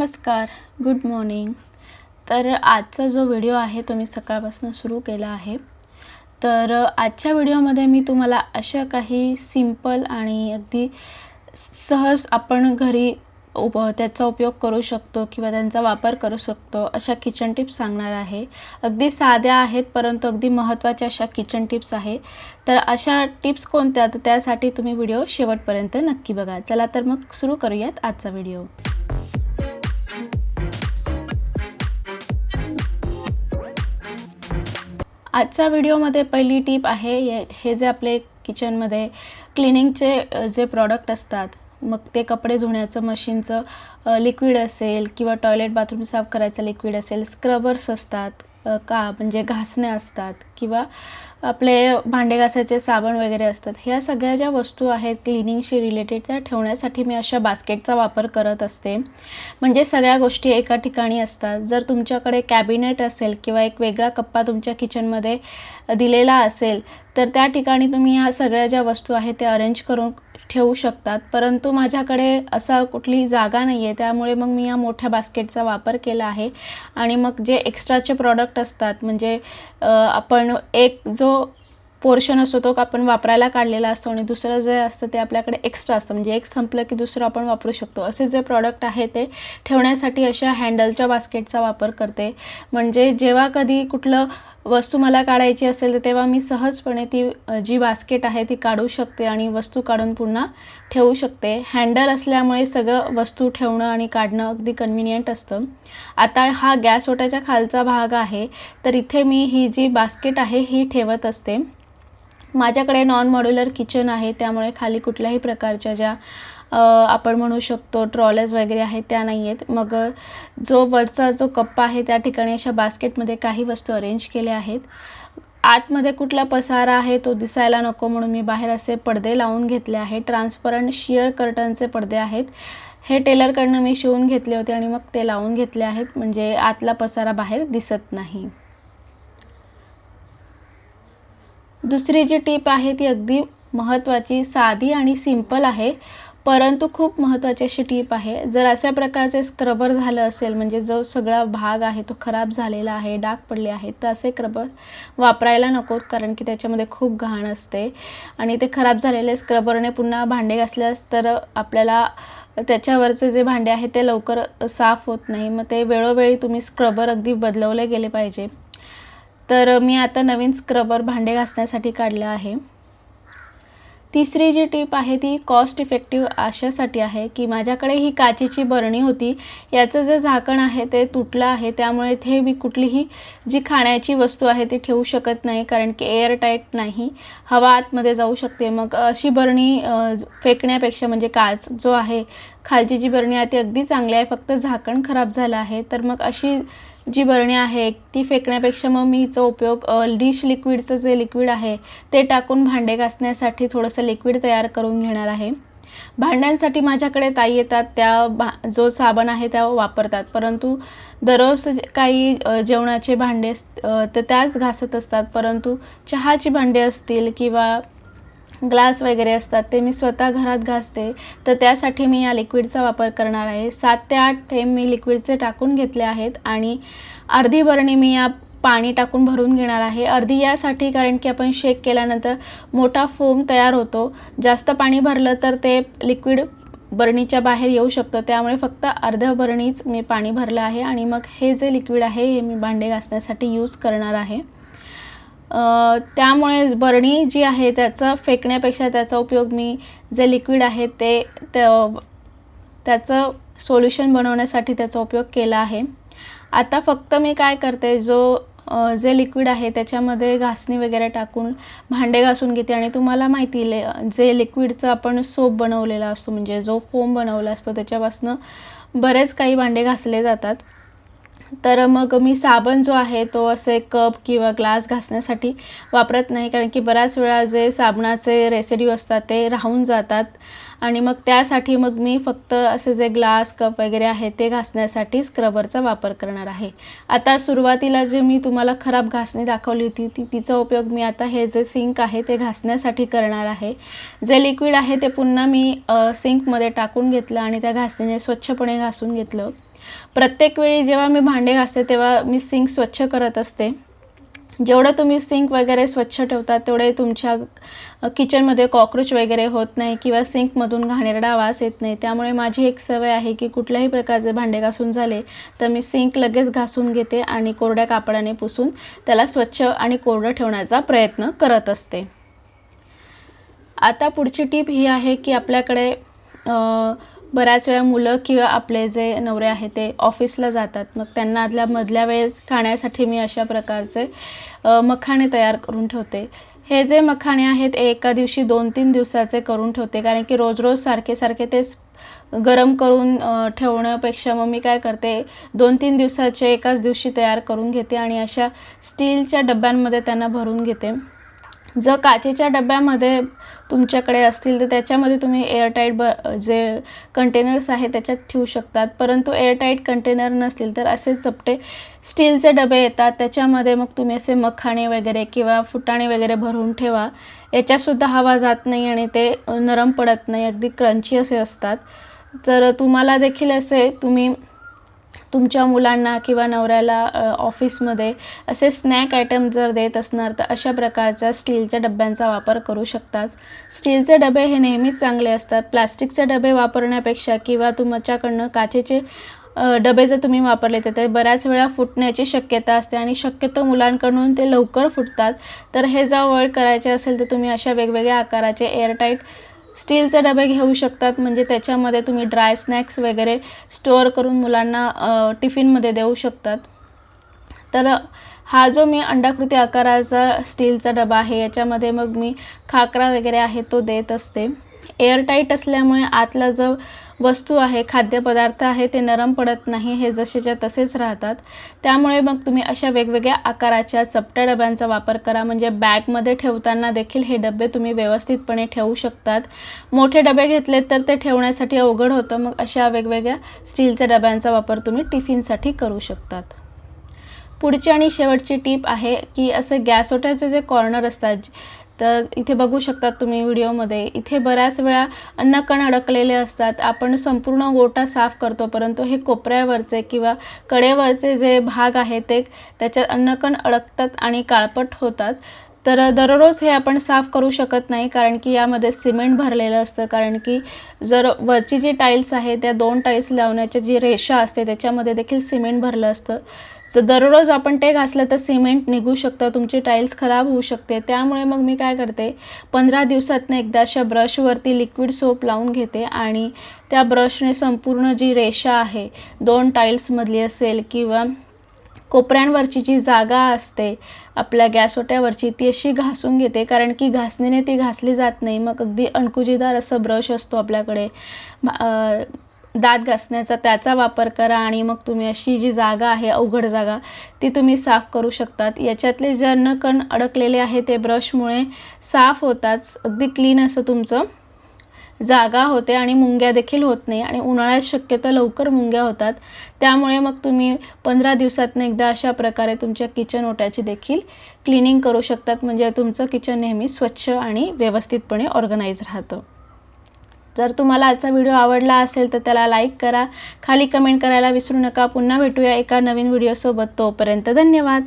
नमस्कार good morning तर आजचा जो व्हिडिओ आहे तो मी सकाळपासून सुरू केला आहे. तर आजच्या व्हिडिओमध्ये मी तुम्हाला अशा काही सिंपल आणि अगदी सहज आपण घरी उप त्याचा उपयोग करू शकतो किंवा त्यांचा वापर करू शकतो अशा किचन टिप्स सांगणार आहे. अगदी साध्या आहेत परंतु अगदी महत्त्वाच्या अशा किचन टिप्स आहे. तर अशा टिप्स कोणत्या? तर त्यासाठी तुम्ही व्हिडिओ शेवटपर्यंत नक्की बघा. चला तर मग सुरू करूयात आजचा व्हिडिओ आजच्या व्हिडिओमध्ये पहिली टीप आहे हे जे आपले किचनमध्ये क्लिनिंगचे जे प्रॉडक्ट असतात मग ते कपडे धुण्याचं मशीनचं लिक्विड असेल किंवा टॉयलेट बाथरूम साफ करायचं लिक्विड असेल स्क्रबर्स असतात का म्हणजे घासणे असतात किंवा आपले भांडे घासायचे साबण वगैरे असतात ह्या सगळ्या ज्या वस्तू आहेत क्लिनिंगशी रिलेटेड त्या ठेवण्यासाठी मी अशा बास्केटचा वापर करत असते. म्हणजे सगळ्या गोष्टी एका ठिकाणी असतात. जर तुमच्याकडे कॅबिनेट असेल किंवा एक वेगळा कप्पा तुमच्या किचनमध्ये दिलेला असेल तर त्या ठिकाणी तुम्ही ह्या सगळ्या ज्या वस्तू आहेत त्या अरेंज करून ठेवू शकतात. परंतु माझ्याकडे असा कुठली जागा नाही आहे त्यामुळे मग मी या मोठ्या बास्केटचा वापर केला आहे. आणि मग जे एक्स्ट्राचे प्रॉडक्ट असतात म्हणजे आपण एक जो पोर्शन असतो तो आपण वापरायला काढलेला असतो आणि दुसरं जे असतं ते आपल्याकडे एक्स्ट्रा असतं. म्हणजे एक संपलं की दुसरं आपण वापरू शकतो. असे जे प्रॉडक्ट आहे ते ठेवण्यासाठी अशा हँडलच्या बास्केटचा वापर करते. म्हणजे जेव्हा कधी कुठलं वस्तू मला काढायची असेल तर तेव्हा मी सहजपणे ती जी बास्केट आहे ती काढू शकते आणि वस्तू काढून पुन्हा ठेवू शकते. हँडल असल्यामुळे सगळं वस्तू ठेवणं आणि काढणं अगदी कन्व्हिनियंट असतं. आता हा गॅस ओट्याच्या खालचा भाग आहे तर इथे मी ही जी बास्केट आहे ही ठेवत असते. माझ्याकडे नॉन मॉड्युलर किचन आहे त्यामुळे खाली कुठल्याही प्रकारच्या ज्या आपण म्हणू शकतो ट्रॉलेज वगैरे आहेत त्या नाही आहेत. मग जो वरचा जो कप्पा आहे त्या ठिकाणी अशा बास्केटमध्ये काही वस्तू अरेंज केल्या आहेत. आतमध्ये कुठला पसारा आहे तो दिसायला नको म्हणून मी बाहेर असे पडदे लावून घेतले आहे ट्रान्सपरंट शिअर कर्टनचे पडदे आहेत. हे टेलरकडनं मी शिवून घेतले होते आणि मग ते लावून घेतले आहेत. म्हणजे आतला पसारा बाहेर दिसत नाही. दुसरी जी टीप आहे ती अगदी महत्त्वाची साधी आणि सिंपल आहे. परंतु खूप महत्त्वाची अशी टीप आहे. जर अशा प्रकारचे स्क्रबर झालं असेल म्हणजे जो सगळा भाग आहे तो खराब झालेला आहे डाग पडले आहेत तर असे स्क्रबर वापरायला नको कारण की त्याच्यामध्ये खूप घाण असते. आणि ते खराब झालेले स्क्रबरने पुन्हा भांडे घासल्यास तर आपल्याला त्याच्यावरचे जे भांडे आहे ते लवकर साफ होत नाही. मग ते वेळोवेळी तुम्ही स्क्रबर अगदी बदलवले गेले पाहिजे. तर मी आता नवीन स्क्रबर भांडे घासण्यासाठी काढलं आहे. तिसरी जी टीप आहे ती कॉस्ट इफेक्टिव्ह अशासाठी आहे की माझ्याकडे ही काचेची बरणी होती याचं जे झाकण आहे ते तुटलं आहे त्यामुळे इथे मी कुठलीही जी खाण्याची वस्तू आहे ती ठेवू शकत नाही कारण की एअरटाईट नाही. हवा आतमध्ये जाऊ शकते. मग अशी बरणी फेकण्यापेक्षा म्हणजे काच जो आहे खालची जी बरणी आहे ती अगदी चांगली आहे. फक्त झाकण खराब झालं आहे तर मग अशी जी बरणी आहे ती फेकण्यापेक्षा मग मी हिचा उपयोग डिश लिक्विडचं जे लिक्विड आहे ते टाकून भांडे घासण्यासाठी थोडंसं लिक्विड तयार करून घेणार आहे. भांड्यांसाठी माझ्याकडे ताई येतात त्या भा जो साबण आहे त्या वापरतात. परंतु दररोज जे काही जेवणाचे भांडे अस- तर त्याच घासत असतात. परंतु चहाची भांडे असतील किंवा ग्लास वगैरे असतात ते मी स्वतः घरात घासते. तर त्यासाठी मी या लिक्विडचा वापर करणार आहे. सात ते आठ थेंब मी लिक्विडचे टाकून घेतले आहेत आणि अर्धी बरणी मी या पाणी टाकून भरून घेणार आहे. अर्धी यासाठी कारण की आपण शेक केल्यानंतर मोठा फोम तयार होतो. जास्त पाणी भरलं तर ते लिक्विड बरणीच्या बाहेर येऊ शकतं. त्यामुळे फक्त अर्ध्या बरणीच मी पाणी भरलं आहे आणि मग हे जे लिक्विड आहे हे मी भांडे घासण्यासाठी यूज करणार आहे. त्यामुळे बरणी जी आहे त्याचा फेकण्यापेक्षा त्याचा उपयोग मी जे लिक्विड आहे ते त्याचं सोल्युशन बनवण्यासाठी त्याचा उपयोग केला आहे. आता फक्त मी काय करते जो जे लिक्विड आहे त्याच्यामध्ये घासणी वगैरे टाकून भांडे घासून घेते आणि तुम्हाला माहिती ले जे लिक्विडचं आपण सोप बनवलेला असतो म्हणजे जो फोम बनवला असतो त्याच्यापासनं बरेच काही भांडे घासले जातात. तर मग मी साबण जो आहे तो असे कप किंवा ग्लास घासण्यासाठी वापरत नाही कारण की बऱ्याच वेळा जे साबणाचे रेसिड्यू असतात ते राहून जातात. आणि मग त्यासाठी मग मी फक्त असे जे ग्लास कप वगैरे आहे ते घासण्यासाठी स्क्रबरचा वापर करणार आहे. आता सुरुवातीला जे मी तुम्हाला खराब घासणी दाखवली होती ती तिचा उपयोग मी आता हे जे सिंक आहे ते घासण्यासाठी करणार आहे. जे लिक्विड आहे ते पुन्हा मी सिंकमध्ये टाकून घेतलं आणि त्या घासणीने स्वच्छपणे घासून घेतलं. प्रत्येक वेळी जेव्हा मी भांडे घासते तेव्हा मी सिंक स्वच्छ करत असते. जेवढं तुम्ही सिंक वगैरे स्वच्छ ठेवता तेवढे तुमच्या किचनमध्ये कॉक्रोच वगैरे होत नाही किंवा सिंकमधून घाणेरडा वास येत नाही. त्यामुळे माझी एक सवय आहे की कुठल्याही प्रकारचे भांडे घासून झाले तर मी सिंक लगेच घासून घेते आणि कोरड्या कापडाने पुसून त्याला स्वच्छ आणि कोरडं ठेवण्याचा प्रयत्न करत असते. आता पुढची टीप ही आहे की आपल्याकडे बऱ्याच वेळा मुलं किंवा आपले जे नवरे आहेत ते ऑफिसला जातात. मग त्यांना आदल्या मधल्या वेळेस खाण्यासाठी मी अशा प्रकारचे मखाणे तयार करून ठेवते. हे जे मखाणे आहेत हे एका दिवशी दोन तीन दिवसाचे करून ठेवते. कारण की रोज रोज सारखे सारखे ते गरम करून ठेवण्यापेक्षा मग मी काय करते दोन तीन दिवसाचे एकाच दिवशी तयार करून घेते आणि अशा स्टीलच्या डब्यांमध्ये त्यांना भरून घेते. जर काचेच्या डब्यामध्ये तुमच्याकडे असतील तर त्याच्यामध्ये तुम्ही एअरटाईट ब जे कंटेनर्स आहे त्याच्यात ठेवू शकतात. परंतु एअरटाईट कंटेनर नसतील तर असे चपटे स्टीलचे डबे येतात. त्याच्यामध्ये मग तुम्ही असे मखाणे वगैरे किंवा फुटाणे वगैरे भरून ठेवा. याच्यातसुद्धा हवा जात नाही आणि ते नरम पडत नाही. अगदी क्रंची असे असतात. तर तुम्हाला देखील असे तुम्ही तुमच्या मुलांना किंवा नवऱ्याला ऑफिसमध्ये असे स्नॅक आयटम जर देत असणार तर अशा प्रकारच्या स्टीलच्या डब्यांचा वापर करू शकतात. स्टीलचे डबे हे नेहमीच चांगले असतात. प्लास्टिकचे डबे वापरण्यापेक्षा किंवा तुमच्याकडनं काचेचे डबे जर तुम्ही वापरले तर ते बऱ्याच वेळा फुटण्याची शक्यता असते आणि शक्यतो मुलांकडून ते लवकर फुटतात. तर हे जर अवॉइड करायचे असेल तर तुम्ही अशा वेगवेगळ्या आकाराचे एअरटाईट स्टीलचे डबे घेऊ शकतात म्हणजे त्याच्यामध्ये तुम्ही ड्राय स्नॅक्स वगैरे स्टोअर करून मुलांना टिफिनमध्ये देऊ शकतात. तर हा जो मी अंडाकृती आकाराचा स्टीलचा डबा आहे याच्यामध्ये मग मी खाकरा वगैरे आहे तो देत असते. एअरटाईट असल्यामुळे आतला जो वस्तू आहे खाद्यपदार्थ आहे ते नरम पडत नाही हे जसेच्या तसेच राहतात. त्यामुळे मग तुम्ही अशा वेगवेगळ्या आकाराच्या चपट्या डब्यांचा वापर करा. म्हणजे बॅगमध्ये ठेवताना देखील हे डबे तुम्ही व्यवस्थितपणे ठेवू शकतात. मोठे डबे घेतले तर ते ठेवण्यासाठी अवघड होतं. मग अशा वेगवेगळ्या स्टीलच्या डब्यांचा वापर तुम्ही टिफिनसाठी करू शकतात. पुढची आणि शेवटची टीप आहे की असे गॅस ओट्याचे जे कॉर्नर असतात तर इथे बघू शकतात तुम्ही व्हिडिओमध्ये. इथे बऱ्याच वेळा अन्नकण अडकलेले असतात. आपण संपूर्ण गोटा साफ करतो परंतु हे कोपऱ्यावरचे किंवा कडेवरचे जे भाग आहे ते त्याच्यात अन्नकण अडकतात आणि काळपट होतात. तर दररोज हे आपण साफ करू शकत नाही कारण की यामध्ये सिमेंट भरलेलं असतं. कारण की जर वरची जी टाईल्स आहे त्या दोन टाईल्स लावण्याची जी रेषा असते त्याच्यामध्ये देखील सिमेंट भरलं असतं. जर दररोज आपण ते घासलं तर सिमेंट निघू शकतं तुमची टाईल्स खराब होऊ शकते. त्यामुळे मग मी काय करते पंधरा दिवसातनं एकदा अशा ब्रशवरती लिक्विड सोप लावून घेते आणि त्या ब्रशने संपूर्ण जी रेषा आहे दोन टाईल्समधली असेल किंवा कोपऱ्यांवरची जी जागा असते आपल्या गॅसोट्यावरची ती अशी घासून घेते. कारण की घासणीने ती घासली जात नाही. मग अगदी अणकुजीदार असं ब्रश असतो आपल्याकडे. दात घासण्याचा त्याचा वापर करा आणि मग तुम्ही अशी जी जागा आहे अवघड जागा ती तुम्ही साफ करू शकतात. याच्यातले जे अन्नकण अडकलेले आहे ते ब्रशमुळे साफ होताच. अगदी क्लीन असं तुमचं जागा होते आणि मुंग्या देखील होत नाही आणि उन्हाळ्यात शक्यतो लवकर मुंग्या होतात. त्यामुळे मग तुम्ही पंधरा दिवसातनं एकदा अशा प्रकारे तुमच्या किचन ओट्याची देखील क्लिनिंग करू शकतात. म्हणजे तुमचं किचन नेहमी स्वच्छ आणि व्यवस्थितपणे ऑर्गनाईज राहतं. जर तुम्हाला आजचा व्हिडिओ आवडला असेल तर त्याला लाईक करा. खाली कमेंट करायला विसरू नका. पुन्हा भेटूया एका नवीन व्हिडिओसोबत. तोपर्यंत धन्यवाद.